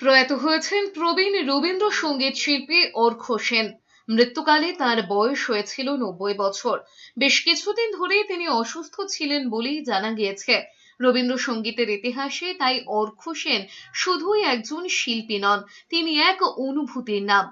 প্রয়াত হয়েছেন প্রবীণ রবীন্দ্রসঙ্গীত শিল্পী অর্ঘ সেন। মৃত্যুকালে তার বয়স হয়েছিল নব্বই বছর। বেশ কিছুদিন ধরেই তিনি অসুস্থ ছিলেন বলেই জানা গিয়েছে। রবীন্দ্রসঙ্গীতের ইতিহাসে তাই অর্ঘ সেন শুধুই একজন শিল্পী নন, তিনি এক অনুভূতির নাম।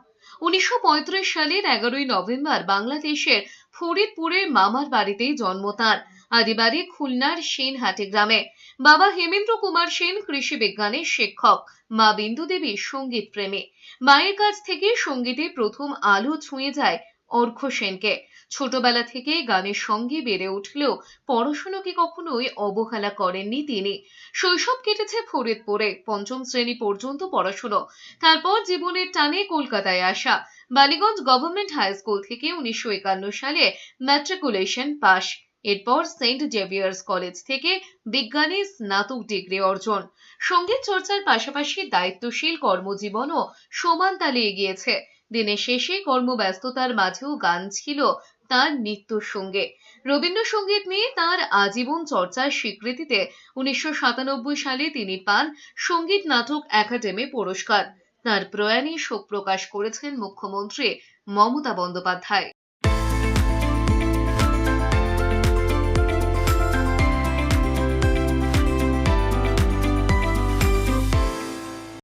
উনিশশো পঁয়ত্রিশ সালের এগারোই নভেম্বর বাংলাদেশের ফরিদপুরের মামার বাড়িতেই জন্ম তাঁর। আদিবাড়ি খুলনার সেনহাটি গ্রামে। বাবা হেমেন্দ্র কুমার সেন কৃষি বিজ্ঞানের শিক্ষক। মা বিন্দু দেবী সংগীত প্রেমী। মায়ের কাছ থেকে সঙ্গীতে প্রথম আলো ছুঁয়ে যায় অর্ঘ সেনকে। ছোটবেলা থেকেই গানের সঙ্গে বেড়ে উঠলেও পড়াশোনাকে কখনোই অবহেলা করেননি তিনি। শৈশব কেটেছে ফরিদপুরে, পঞ্চম শ্রেণি পর্যন্ত পড়াশুনো। তারপর জীবনের টানে কলকাতায় আসা। বালিগঞ্জ গভর্নমেন্ট হাই স্কুল থেকে উনিশশো একান্ন সালে ম্যাট্রিকুলেশন পাশ এরপর সেন্ট জেভিয়ার্স কলেজ থেকে বিজ্ঞানে স্নাতক ডিগ্রি অর্জন। সংগীত চর্চার পাশাপাশি দায়িত্বশীল কর্মজীবনও সমান তালে এগিয়েছে। দিনের শেষে কর্মব্যস্ততার মাঝেও গান ছিল তার নিত্যর সঙ্গে। রবীন্দ্রসঙ্গীত নিয়ে তার আজীবন চর্চার স্বীকৃতিতে উনিশশো সাতানব্বই সালে তিনি পান সংগীত নাটক একাডেমি পুরস্কার। তার প্রয়াণে শোক প্রকাশ করেছেন মুখ্যমন্ত্রী মমতা বন্দ্যোপাধ্যায়।